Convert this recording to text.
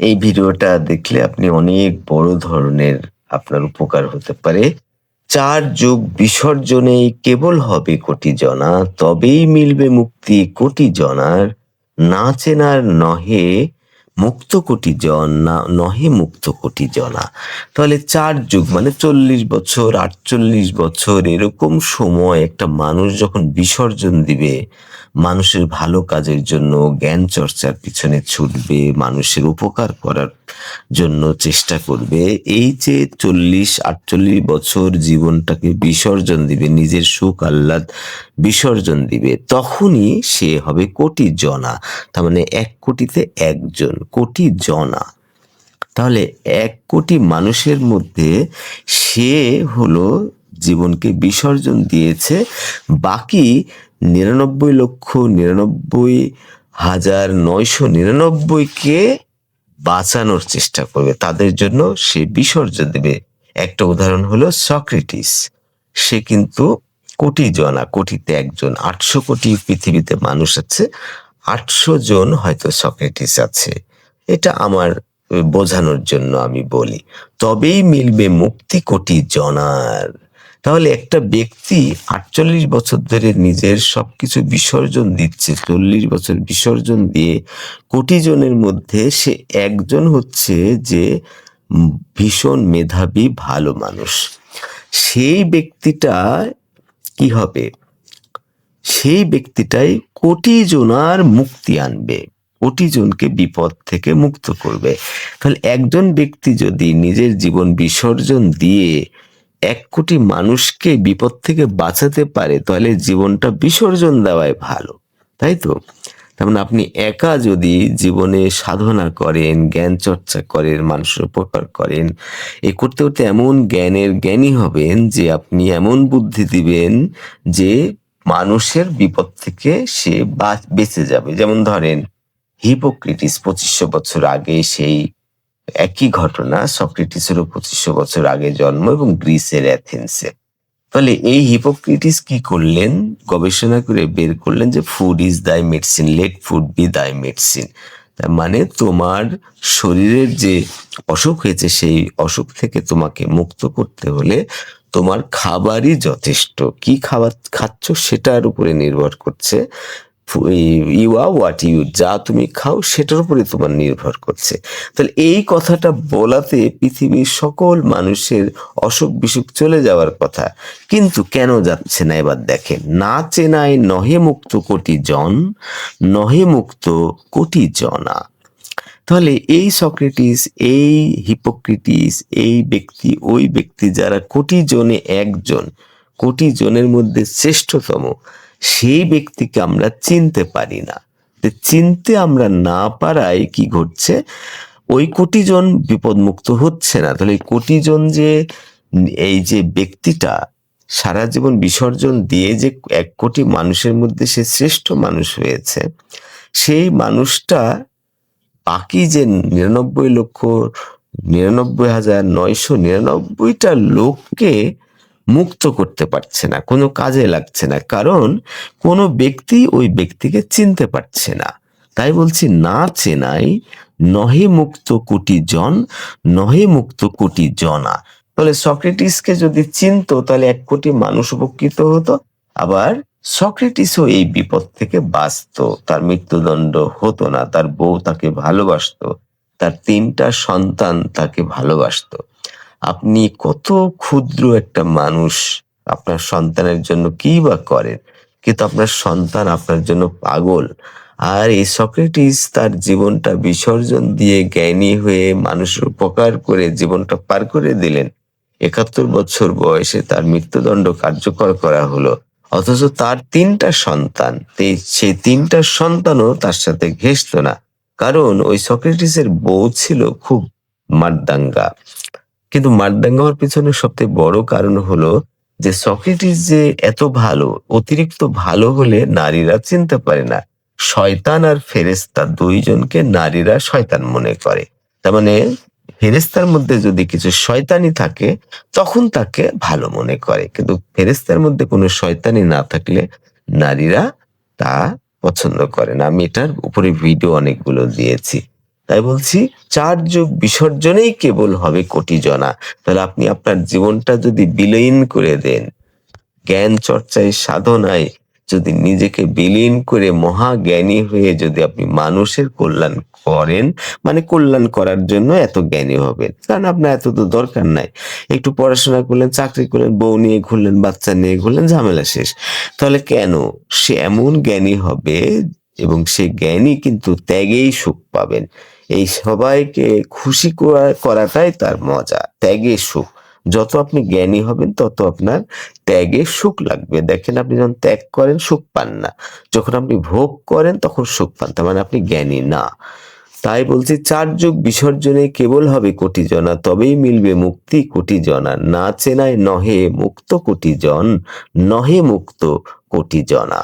এই ভিডিওটা দেখলে আপনি অনেক বড় ধরনের আপনার উপকার হতে পারে। চার যুগ বিসর্জনেই কেবল হবে কোটি জনা তবেই মিলবে মুক্তি কোটি জনার না চেনার নহে মুক্ত কোটি জন না নহে মুক্ত কোটি জনা তাহলে চার যুগ মানে চল্লিশ বছর, আটচল্লিশ বছর, এরকম সময় একটা মানুষ যখন বিসর্জন দিবে মানুষের ভালো কাজের জন্য জ্ঞান চর্চার পিছনে ছুটবে, মানুষের উপকার করার জন্য চেষ্টা করবে। এই যে চল্লিশ, আটচল্লিশ বছর জীবনটাকে বিসর্জন দিবে, নিজের সুখ, আহ্লাদ বিসর্জন দিবে, তখনই সে হবে কোটি জনা তার মানে এক কোটিতে একজন কোটি জনা তাহলে এক কোটি মানুষের মধ্যে সে হলো জীবনকে বিসর্জন দিয়েছে। বাকি নিরানব্বই লক্ষ নিরানব্বই হাজার নয়শো নিরানব্বইকে বাঁচানোর চেষ্টা করবে, তাদের জন্য সে বিসর্জন দেবে। একটা উদাহরণ হলো সক্রেটিস। সে কিন্তু কোটি জনা কোটিতে একজন, আটশো কোটি পৃথিবীতে মানুষ আছে, আটশো জন হয়তো সক্রেটিস আছে। এটা আমার বোঝানোর জন্য আমি বলি। তবেই মিলবে মুক্তি কোটি জনার। তাহলে একটা ব্যক্তি আটচল্লিশ বছর ধরে নিজের সবকিছু বিসর্জন দিচ্ছে, চল্লিশ বছর বিসর্জন দিয়ে কোটি জনের মধ্যে সে একজন হচ্ছে যে ভীষণ মেধাবী, ভালো মানুষ। সেই ব্যক্তিটা কি হবে? সেই ব্যক্তিটাই কোটি জনার মুক্তি আনবে কোটি জনকে বিপদ থেকে মুক্ত করবে। তাহলে একজন ব্যক্তি যদি নিজের জীবন বিসর্জন দিয়ে এক কোটি মানুষকে বিপদ থেকে বাঁচাতে পারে, তাহলে জীবনটা বিসর্জন দেওয়াই ভালো, তাই তো? তেমন আপনি একা যদি জীবনে সাধনা করেন, জ্ঞান চর্চা করেন, মানুষের উপকার করেন, এ করতে করতে এমন জ্ঞানের জ্ঞানী হবেন যে আপনি এমন বুদ্ধি দিবেন যে মানুষের বিপদ থেকে সে বেঁচে যাবে। যেমন ধরেন, হিপোক্রিটিস পঁচিশশো বছর আগে সেই একই ঘটনা সক্রেটিসেরও পঁচিশশো বছর আগে জন্ম এবং গ্রিসের অ্যাথেন্সে। ফলে এই হিপোক্রিটিস কি করলেন? গবেষণা করে বের করলেন যে food is thy medicine let food be thy medicine তার মানে তোমার শরীরের যে অসুখ হয়েছে, সেই অসুখ থেকে তোমাকে মুক্ত করতে হলে তোমার খাবারই যথেষ্ট। কি খাবার খাচ্ছ সেটার উপরে নির্ভর করছে। ইউ আর হোয়াট ইউ যা তুমি খাও সেটার উপরে তোমার নির্ভর করছে। তাহলে এই কথাটা বলাতে পৃথিবীর সকল মানুষের অসুখ বিসুখ চলে যাওয়ার কথা। কিন্তু কেন যাচ্ছে না এবার দেখেন। না চেনায় নহে মুক্ত কোটি জন, নহে মুক্ত কোটি জনা। তাহলে এই সক্রেটিস, এই হিপোক্রিটিস, এই ব্যক্তি, ওই ব্যক্তি যারা কোটি জনে একজন, কোটি জনের মধ্যে শ্রেষ্ঠতম সেই ব্যক্তিকে আমরা চিনতে পারি না। চিনতে আমরা না পারায় কি ঘটছে? ওই কোটি জন বিপদমুক্ত হচ্ছে না। তাহলে এই কোটি জন যে, এই যে ব্যক্তিটা সারা জীবন বিসর্জন দিয়ে যে এক কোটি মানুষের মধ্যে সে শ্রেষ্ঠ মানুষ হয়েছে, সেই মানুষটা বাকি যে নিরানব্বই লক্ষ, নিরানব্বই হাজার নয়শো নিরানব্বইটা লোককে মুক্ত করতে পারছে না, কোনো কাজে লাগছে না। কারণ কোনো ব্যক্তি ওই ব্যক্তিকে চিনতে পারছে না। তাই বলছি, না চেনাই নহে মুক্ত কোটি জন, নহে মুক্ত কোটি জনা। তাহলে সক্রেটিসকে যদি চিনতো, তাহলে এক কোটি মানুষ উপকৃত হতো। আবার সক্রেটিসও এই বিপদ থেকে বাঁচতো। তার মৃত্যুদণ্ড হতো না, তার বউ তাকে ভালোবাসতো, তার তিনটা সন্তান তাকে ভালোবাসতো। আপনি কত ক্ষুদ্র একটা মানুষ। আপনার সন্তানের জন্য কি বা করেন? কিন্তু আপনার সন্তান আপনার জন্য পাগল। আর এই সক্রেটিস তার জীবনটা বিসর্জন দিয়ে জ্ঞানী হয়ে মানুষের উপকার করে জীবনটা পার করে দিলেন। একাত্তর বছর বয়সে তার মৃত্যুদণ্ড কার্যকর করা হলো। অথচ তার তিনটা সন্তান সেই তিনটা সন্তানও তার সাথে ঘেসত না। কারণ ওই সক্রেটিসের বউ ছিল খুব মারদাঙ্গা কিন্তু মারদাঙ্গা হওয়ার পিছনে সবচেয়ে বড় কারণ হলো যে সক্রেটিস যে এত ভালো, অতিরিক্ত ভালো হলে নারীরা চিনতে পারে না। শয়তান আর ফেরেস্তা দুইজনকে নারীরা শয়তান মনে করে। তার মানে ফেরেস্তার মধ্যে যদি কিছু শয়তানি থাকে, তখন তাকে ভালো মনে করে। কিন্তু ফেরেস্তার মধ্যে কোনো শয়তানি না থাকলে নারীরা তা পছন্দ করে না। আমি এটার উপরে ভিডিও অনেকগুলো দিয়েছি। তাই বলছি, চার যুগ বিসর্জনেই কেবল হবে কোটি জনা তাহলে আপনি আপনার জীবনটা যদি বিলীন করে দেন, জ্ঞান চর্চায়, সাধনায়, যদি নিজেকে বিলীন করে মহা জ্ঞানী হয়ে যদি আপনি মানুষের কল্যাণ করেন মানে কল্যাণ করার জন্য এত জ্ঞানী হবেন। কারণ আপনার এত তো দরকার নাই। একটু পড়াশোনা করলেন, চাকরি করলেন, বউ নিয়ে ঘুরলেন, বাচ্চা নিয়ে ঘুরলেন, ঝামেলা শেষ। তাহলে কেন? সে এমন জ্ঞানী হবে এবং সে জ্ঞানী কিন্তু ত্যাগেই সুখ পাবেন। এই সবাইকে খুশি করা- করাটাই তার মজা। ত্যাগে সুখ। যত আপনি জ্ঞানী হবেন, তত আপনার ত্যাগে সুখ লাগবে। দেখেন আপনি যখন ত্যাগ করেন, সুখ পান না। যখন আপনি ভোগ করেন, তখন সুখ পান। তার মানে আপনি জ্ঞানী না। তাই বলছি, চার যুগ বিসর্জনে কেবল হবে কোটি জনা তবেই মিলবে মুক্তি কোটি জনা না চেনায় নহে মুক্ত কোটি জন নহে মুক্ত কোটি জনা